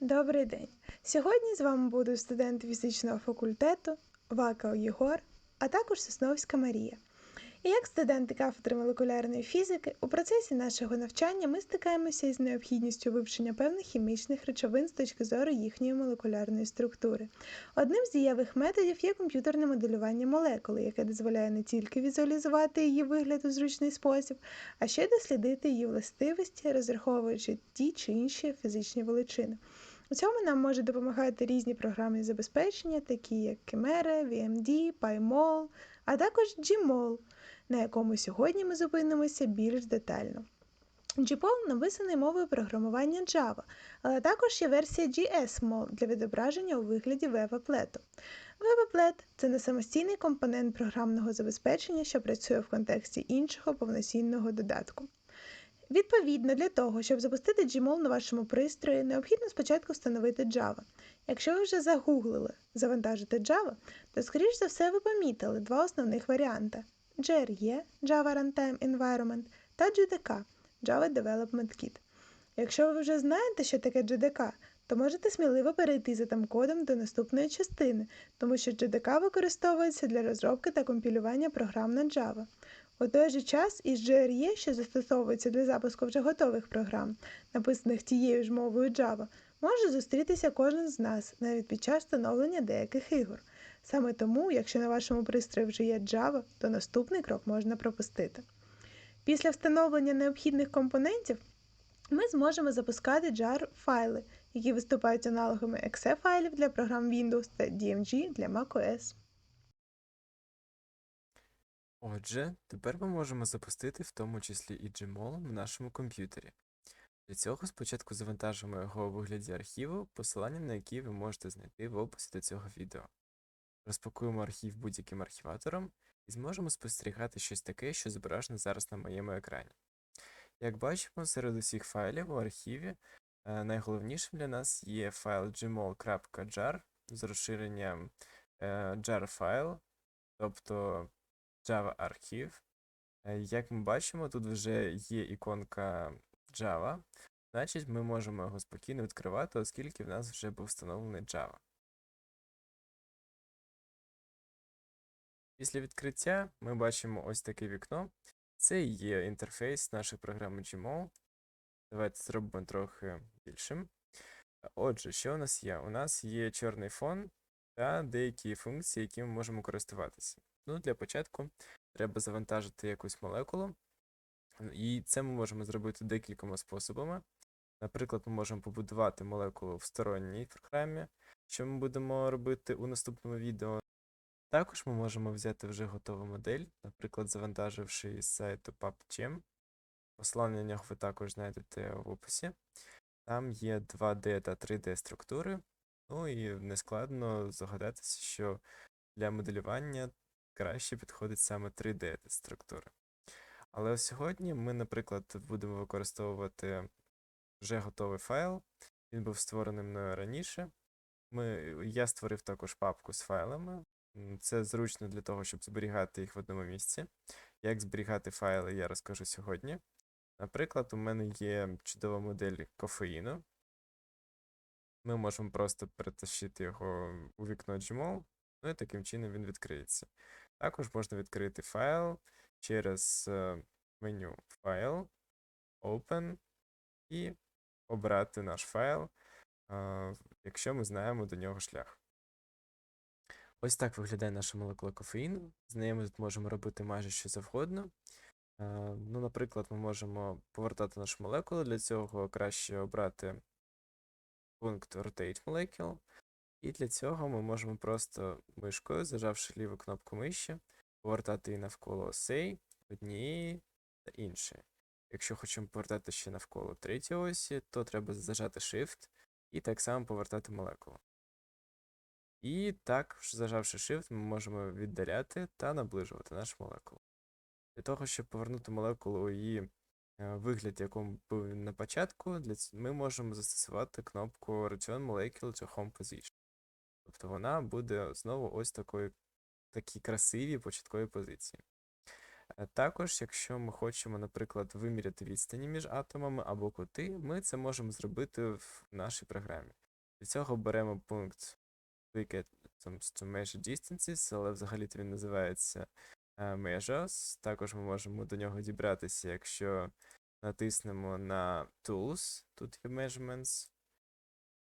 Добрий день! Сьогодні з вами будуть студенти фізичного факультету Вакал Єгор, а також Сосновська Марія. І як студенти кафедри молекулярної фізики, у процесі нашого навчання ми стикаємося із необхідністю вивчення певних хімічних речовин з точки зору їхньої молекулярної структури. Одним з дієвих методів є комп'ютерне моделювання молекули, яке дозволяє не тільки візуалізувати її вигляд у зручний спосіб, а ще дослідити її властивості, розраховуючи ті чи інші фізичні величини. У цьому нам можуть допомагати різні програмні забезпечення, такі як Chimera, VMD, PyMol, а також Gmol, на якому сьогодні ми зупинимося більш детально. Gpol написаний мовою програмування Java, але також є версія GSMol для відображення у вигляді веб-аплету. Веб-аплет – це не самостійний компонент програмного забезпечення, що працює в контексті іншого повноцінного додатку. Відповідно, для того, щоб запустити Gmol на вашому пристрої, необхідно спочатку встановити Java. Якщо ви вже загуглили завантажити Java, то, скоріш за все, ви помітили два основних варіанти: JRE Java Runtime Environment та JDK Java Development Kit. Якщо ви вже знаєте, що таке JDK, то можете сміливо перейти за там-кодом до наступної частини, тому що JDK використовується для розробки та компілювання програм на Java. У той же час із JRE, що застосовується для запуску вже готових програм, написаних тією ж мовою Java, може зустрітися кожен з нас навіть під час встановлення деяких ігор. Саме тому, якщо на вашому пристрої вже є Java, то наступний крок можна пропустити. Після встановлення необхідних компонентів ми зможемо запускати jar файли, які виступають аналогами exe файлів для програм Windows та DMG для macOS. Отже, тепер ми можемо запустити в тому числі і Gmol в нашому комп'ютері. Для цього спочатку завантажимо його у вигляді архіву, посилання на який ви можете знайти в описі до цього відео. Розпакуємо архів будь-яким архіватором і зможемо спостерігати щось таке, що зображено зараз на моєму екрані. Як бачимо, серед усіх файлів у архіві е, найголовнішим для нас є файл gmol.jar з розширенням е, jar файл, тобто Java архів. Е, Як ми бачимо, тут вже є іконка Java, значить ми можемо його спокійно відкривати, оскільки в нас вже був встановлений Java. Після відкриття ми бачимо ось таке вікно. Це і є інтерфейс нашої програми Gmol. Давайте зробимо трохи більшим. Отже, що у нас є? У нас є чорний фон та деякі функції, які ми можемо користуватися. Ну, для початку треба завантажити якусь молекулу, і це ми можемо зробити декількома способами. Наприклад, ми можемо побудувати молекулу в сторонній програмі, що ми будемо робити у наступному відео. Також ми можемо взяти вже готову модель, наприклад, завантаживши із сайту PubChem. Посилання нього ви також знайдете в описі. Там є 2D та 3D структури. Ну і нескладно здогадатися, що для моделювання краще підходить саме 3D структури. Але сьогодні ми, наприклад, будемо використовувати вже готовий файл. Він був створений мною раніше. Ми, я створив також папку з файлами. Це зручно для того, щоб зберігати їх в одному місці. Як зберігати файли, я розкажу сьогодні. Наприклад, у мене є чудова модель кофеїну. Ми можемо просто перетащити його у вікно Gmol, ну і таким чином він відкриється. Також можна відкрити файл через е, меню Файл, Open і обрати наш файл, е, якщо ми знаємо до нього шлях. Ось так виглядає наша молекула кофеїну. З нею ми тут можемо робити майже що завгодно. Е, Ну, наприклад, ми можемо повертати нашу молекулу. Для цього краще обрати пункт Rotate Molecule. І для цього ми можемо просто мишкою, зажавши ліву кнопку миші, повертати її навколо осей, однієї та іншої. Якщо хочемо повертати ще навколо третьої осі, то треба зажати Shift і так само повертати молекулу. І також, зажавши Shift, ми можемо віддаляти та наближувати нашу молекулу. Для того, щоб повернути молекулу у її вигляд, якому був на початку, для ми можемо застосувати кнопку Return Molecule to Home Position. Тобто вона буде знову ось такої, такій красивій початковій позиції. Е, Також, якщо ми хочемо, наприклад, виміряти відстані між атомами або кути, ми це можемо зробити в нашій програмі. Для цього беремо пункт at to measure distances, але взагалі-то він називається е, measures. Також ми можемо до нього дібратися, якщо натиснемо на Tools, тут є Measurements.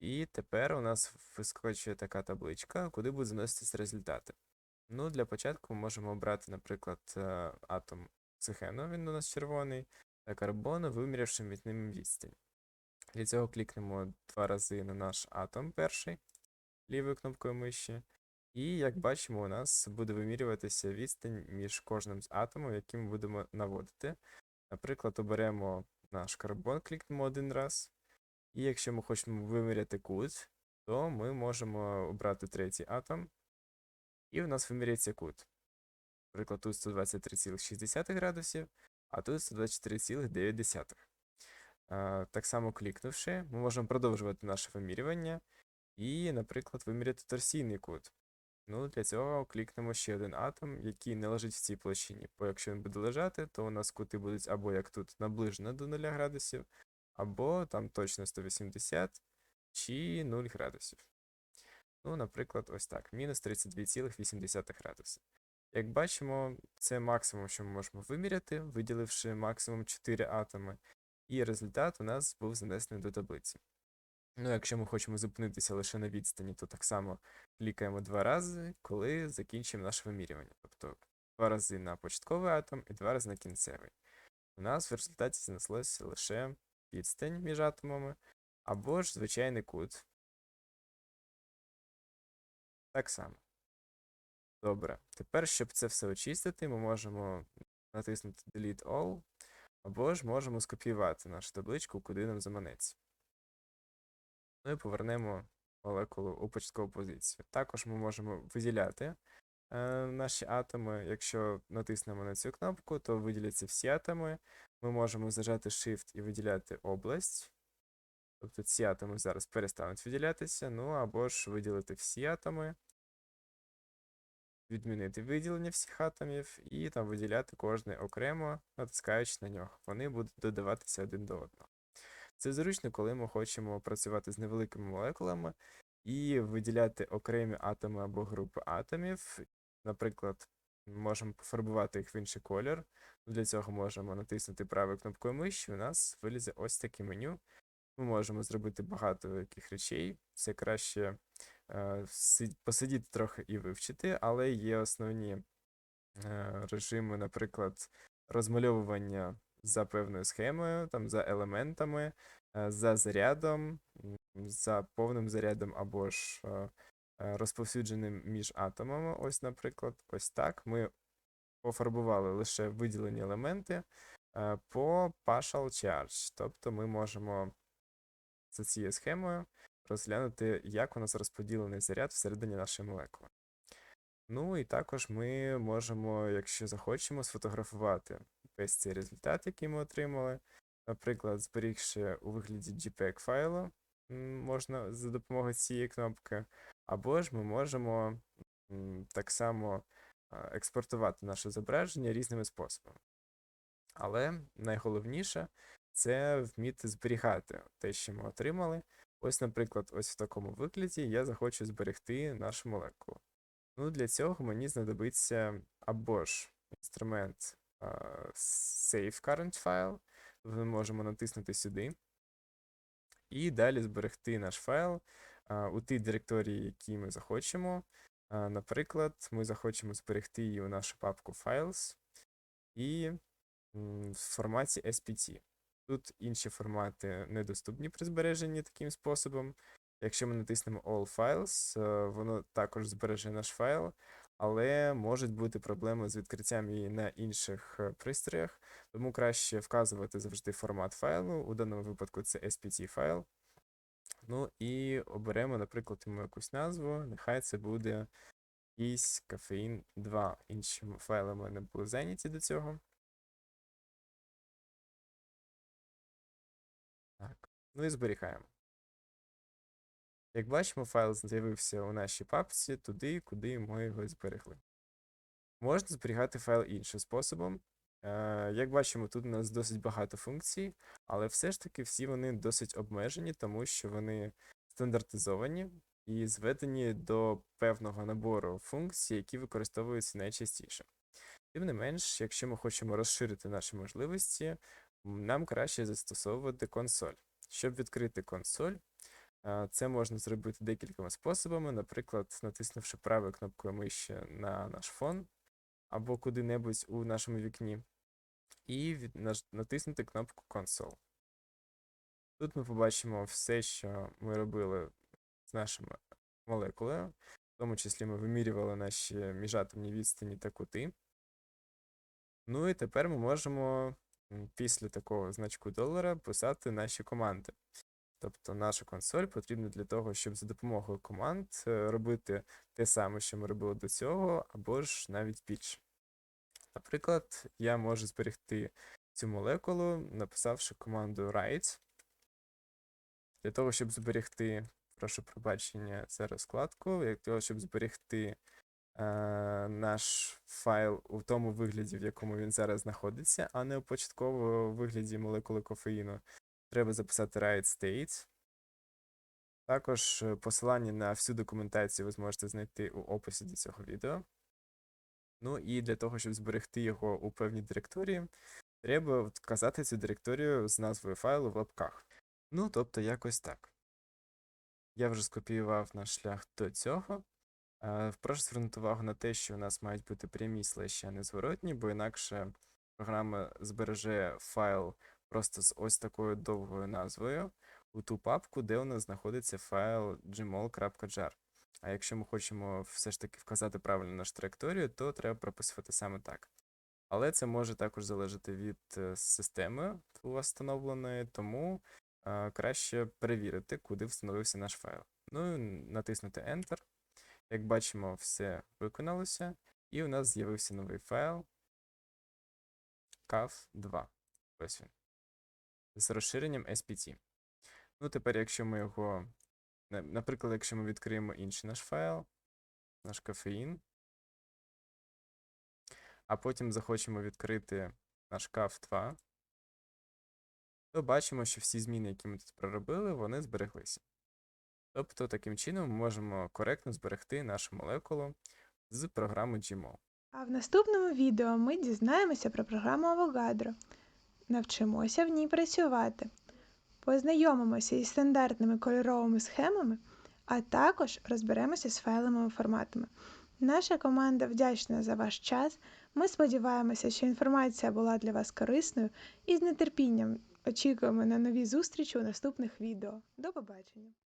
І тепер у нас вискочує така табличка, куди будуть заноситись результати. Ну, для початку ми можемо обрати, наприклад, е, атом цихену, він у нас червоний, та карбону, вимірявши між ними відстань. Для цього клікнемо два рази на наш атом перший лівою кнопкою миші. І як бачимо, у нас буде вимірюватися відстань між кожним з атомів, які ми будемо наводити. Наприклад, оберемо наш карбон, клікнемо один раз. І якщо ми хочемо виміряти кут, то ми можемо обрати третій атом, і у нас виміряється кут. Наприклад, тут 123,6 градусів, а тут 124,9. Е, Так само клікнувши, ми можемо продовжувати наше вимірювання і, наприклад, виміряти торсійний кут. Ну, для цього клікнемо ще один атом, який не лежить в цій площині. Бо якщо він буде лежати, то у нас кути будуть або як тут наближено до 0 градусів, або там точно 180 чи 0 градусів. Ну, наприклад, ось так: мінус 32,8 градуси. Як бачимо, це максимум, що ми можемо виміряти, виділивши максимум 4 атоми, і результат у нас був занесений до таблиці. Ну, якщо ми хочемо зупинитися лише на відстані, то так само клікаємо два рази, коли закінчимо наше вимірювання. Тобто два рази на початковий атом і два рази на кінцевий. У нас в результаті знеслося лише відстань між атомами, або ж звичайний кут. Так само. Добре. Тепер, щоб це все очистити, ми можемо натиснути Delete All, або ж можемо скопіювати нашу табличку, куди нам заманеться. Ну і повернемо молекулу у початкову позицію. Також ми можемо виділяти е, наші атоми. Якщо натиснемо на цю кнопку, то виділяться всі атоми. Ми можемо зажати Shift і виділяти область. Тобто ці атоми зараз перестануть виділятися, ну або ж виділити всі атоми, відмінити виділення всіх атомів і там виділяти кожний окремо, натискаючи на нього. Вони будуть додаватися один до одного. Це зручно, коли ми хочемо працювати з невеликими молекулами і виділяти окремі атоми або групи атомів. Наприклад, можемо пофарбувати їх в інший колір. Для цього можемо натиснути правою кнопкою миші, у нас вилізе ось таке меню. Ми можемо зробити багато яких речей. Це краще е, посидіти трохи і вивчити, але є основні е, режими, наприклад, розмальовування за певною схемою, там за елементами, е, за зарядом, за повним зарядом або ж е, е, розповсюдженим між атомами. Ось, наприклад, ось так. Ми пофарбували лише виділені елементи по partial charge. Тобто ми можемо за цією схемою розглянути, як у нас розподілений заряд всередині нашої молекули. Ну і також ми можемо, якщо захочемо, сфотографувати весь цей результат, який ми отримали. Наприклад, зберігши у вигляді JPEG файлу, можна за допомогою цієї кнопки, або ж ми можемо так само експортувати наше зображення різними способами. Але найголовніше це вміти зберігати те, що ми отримали. Ось, наприклад, ось в такому викладі я захочу зберегти нашу молекулу. Ну, для цього мені знадобиться або ж інструмент Save Current File. Ми можемо натиснути сюди. І далі зберегти наш файл у тій директорії, якій ми захочемо. Наприклад, ми захочемо зберегти її у нашу папку Files і в форматі SPT. Тут інші формати недоступні при збереженні таким способом. Якщо ми натиснемо All Files, е, воно також збереже наш файл, але можуть бути проблеми з відкриттям її на інших е, пристроях, тому краще вказувати завжди формат файлу. У даному випадку це SPT файл. Ну і оберемо, наприклад, йому якусь назву. Нехай це буде якийсь кофеїн 2. Інші файли в мене були зайняті до цього. Так, ну і зберігаємо. Як бачимо, файл з'явився у нашій папці туди, куди ми його зберегли. Можна зберігати файл іншим способом. Е, Як бачимо, тут у нас досить багато функцій, але все ж таки всі вони досить обмежені, тому що вони стандартизовані і зведені до певного набору функцій, які використовуються найчастіше. Тим не менш, якщо ми хочемо розширити наші можливості, нам краще застосовувати консоль. Щоб відкрити консоль, це можна зробити декількома способами, наприклад, натиснувши правою кнопкою миші на наш фон або куди-небудь у нашому вікні, і натиснути кнопку Console. Тут ми побачимо все, що ми робили з нашими молекулою, в тому числі ми вимірювали наші міжатомні відстані та кути. Ну і тепер ми можемо після такого значку долара писати наші команди. Тобто наша консоль потрібна для того, щоб за допомогою команд е, робити те саме, що ми робили до цього, або ж навіть більше. Наприклад, я можу зберегти цю молекулу, написавши команду write. Для того, щоб зберегти, прошу пробачення за розкладку, для того, щоб зберегти е, наш файл у тому вигляді, в якому він зараз знаходиться, а не у початковому вигляді молекули кофеїну, треба записати write state. Також е, посилання на всю документацію ви зможете знайти у описі до цього відео. Ну і для того, щоб зберегти його у певній директорії, треба вказати цю директорію з назвою файлу в лапках. Ну, тобто, якось так. Я вже скопіював наш шлях до цього. Е, Прошу звернути увагу на те, що у нас мають бути прямі слеші, а не зворотні, бо інакше програма збереже файл просто з ось такою довгою назвою у ту папку, де у нас знаходиться файл gmol.jar. А якщо ми хочемо все ж таки вказати правильно нашу траєкторію, то треба прописувати саме так. Але це може також залежати від е, системи у встановленої, тому е, краще перевірити, куди встановився наш файл. Ну і натиснути Enter. Як бачимо, все виконалося, і у нас з'явився новий файл CAF2. Ось він. З розширенням SPT. Ну, тепер, якщо ми його. Наприклад, якщо ми відкриємо інший наш файл, наш кофеїн, а потім захочемо відкрити наш CAF2, то бачимо, що всі зміни, які ми тут проробили, вони збереглися. Тобто, таким чином ми можемо коректно зберегти нашу молекулу з програми GMO. А в наступному відео ми дізнаємося про програму Avogadro, навчимося в ній працювати, познайомимося із стандартними кольоровими схемами, а також розберемося з файловими форматами. Наша команда вдячна за ваш час. Ми сподіваємося, що інформація була для вас корисною і з нетерпінням очікуємо на нові зустрічі у наступних відео. До побачення!